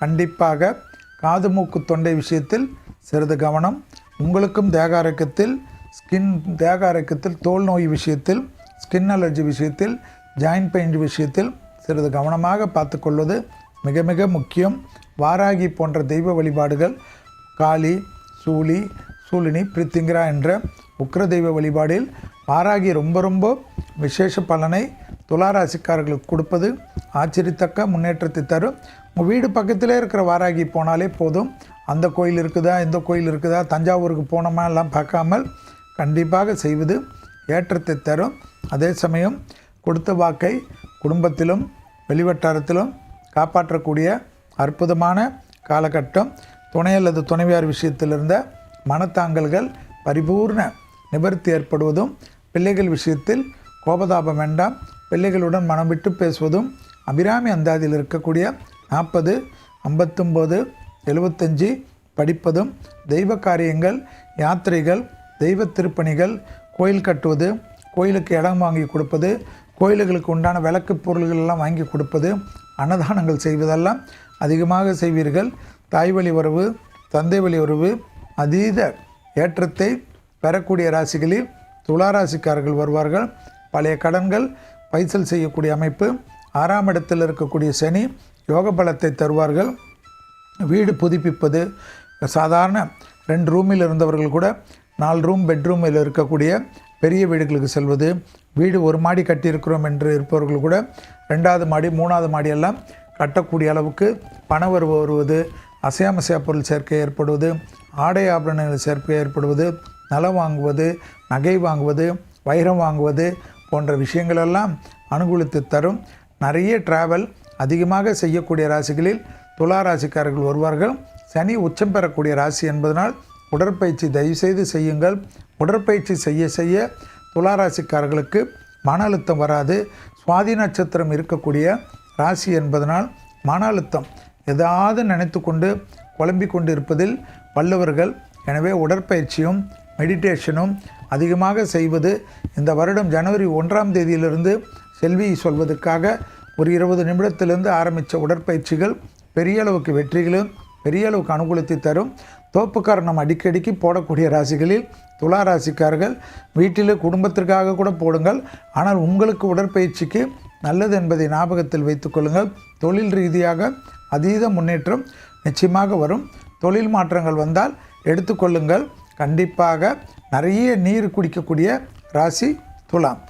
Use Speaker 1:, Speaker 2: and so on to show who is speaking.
Speaker 1: கண்டிப்பாக காது மூக்கு தொண்டை விஷயத்தில் சிறிது கவனம். உங்களுக்கும் தேக ஸ்கின் தேக ஆரோக்கியத்தில் தோல் நோய் விஷயத்தில் ஸ்கின் அலர்ஜி விஷயத்தில் ஜாயின்ட் பெயின் விஷயத்தில் சிறிது கவனமாக பார்த்துக்கொள்வது மிக மிக முக்கியம். வாராகி போன்ற தெய்வ வழிபாடுகள் காளி சூலி சூலினி பிரித்திங்கிரா என்ற உக்ர தெய்வ வழிபாடில் வாராகி ரொம்ப ரொம்ப விசேஷ பலனை துளாராசிக்காரர்களுக்கு கொடுப்பது ஆச்சரியத்தக்க முன்னேற்றத்தை தரும். உங்கள் வீடு பக்கத்திலே இருக்கிற வாராகி போனாலே போதும். அந்த கோயில் இருக்குதா இந்த கோயில் இருக்குதா தஞ்சாவூருக்கு போனோமா எல்லாம் பார்க்காமல் கண்டிப்பாக செய்வது ஏற்றத்தை தரும். அதே சமயம் கொடுத்த வாக்கை குடும்பத்திலும் வெளிவட்டாரத்திலும் காப்பாற்றக்கூடிய அற்புதமான காலகட்டம். துணை அல்லது துணைவியார் விஷயத்தில் இருந்த மனத்தாங்கல்கள் பரிபூர்ண நிவர்த்தி ஏற்படுவதும் பிள்ளைகள் விஷயத்தில் கோபதாபம் வேண்டாம். பிள்ளைகளுடன் மனம் விட்டு பேசுவதும் அபிராமி அந்தாதியில் இருக்கக்கூடிய நாற்பது ஐம்பத்தொம்போது எழுபத்தஞ்சி படிப்பதும் தெய்வ காரியங்கள் யாத்திரைகள் தெய்வ திருப்பணிகள் கோயில் கட்டுவது கோயிலுக்கு இடம் வாங்கி கொடுப்பது கோயில்களுக்கு உண்டான விளக்கு பொருள்கள் எல்லாம் வாங்கி கொடுப்பது அன்னதானங்கள் செய்வதெல்லாம் அதிகமாக செய்வீர்கள். தாய் வழி உறவு தந்தை வழி உறவு அதீத ஏற்றத்தை பெறக்கூடிய ராசிகளில் துளாராசிக்காரர்கள் வருவார்கள். பழைய கடன்கள் பைசல் செய்யக்கூடிய அமைப்பு ஆறாம் இடத்தில் இருக்கக்கூடிய சனி யோக பலத்தை தருவார்கள். வீடு புதுப்பிப்பது சாதாரண ரெண்டு ரூமில் இருந்தவர்கள் கூட நாலு ரூம் பெட்ரூமில் இருக்கக்கூடிய பெரிய வீடுகளுக்கு செல்வது வீடு ஒரு மாடி கட்டியிருக்கிறோம் என்று இருப்பவர்கள் கூட ரெண்டாவது மாடி மூணாவது மாடியெல்லாம் கட்டக்கூடிய அளவுக்கு பண வரவு வருவது அசையாமசையா பொருள் சேர்க்கை ஏற்படுவது ஆடை ஆபரணங்கள் சேர்க்கை ஏற்படுவது நலம் வாங்குவது நகை வாங்குவது வைரம் வாங்குவது போன்ற விஷயங்களெல்லாம் அனுகூலித்து தரும். நிறைய டிராவல் அதிகமாக செய்யக்கூடிய ராசிகளில் துலா ராசிக்காரர்கள் வருவார்கள். சனி உச்சம் பெறக்கூடிய ராசி என்பதனால் உடற்பயிற்சி தயவுசெய்து செய்யுங்கள். உடற்பயிற்சி செய்ய செய்ய துலா ராசிக்காரர்களுக்கு மன அழுத்தம் வராது. சுவாதி நட்சத்திரம் இருக்கக்கூடிய ராசி என்பதனால் மன அழுத்தம் எதாவது நினைத்து கொண்டு குழம்பி கொண்டு இருப்பதில் வல்லவர்கள் எனவே உடற்பயிற்சியும் மெடிடேஷனும் அதிகமாக செய்வது இந்த வருடம் ஜனவரி ஒன்றாம் தேதியிலிருந்து செல்வி சொல்வதற்காக ஒரு இருபது நிமிடத்திலிருந்து ஆரம்பித்த உடற்பயிற்சிகள் பெரிய அளவுக்கு வெற்றிகளும் பெரிய அளவுக்கு அனுகூலத்தை தரும். தோப்புக்காரணம் அடிக்கடிக்கு போடக்கூடிய ராசிகளில் துலா ராசிக்காரர்கள் வீட்டில் குடும்பத்திற்காக கூட போடுங்கள். ஆனால் உங்களுக்கு உடற்பயிற்சிக்கு நல்லது என்பதை ஞாபகத்தில் வைத்துக்கொள்ளுங்கள் தொழில் ரீதியாக அதீத முன்னேற்றம் நிச்சயமாக வரும். தொழில் மாற்றங்கள் வந்தால் எடுத்துக்கொள்ளுங்கள் கண்டிப்பாக நிறைய நீர் குடிக்கக்கூடிய ராசி துலாம்.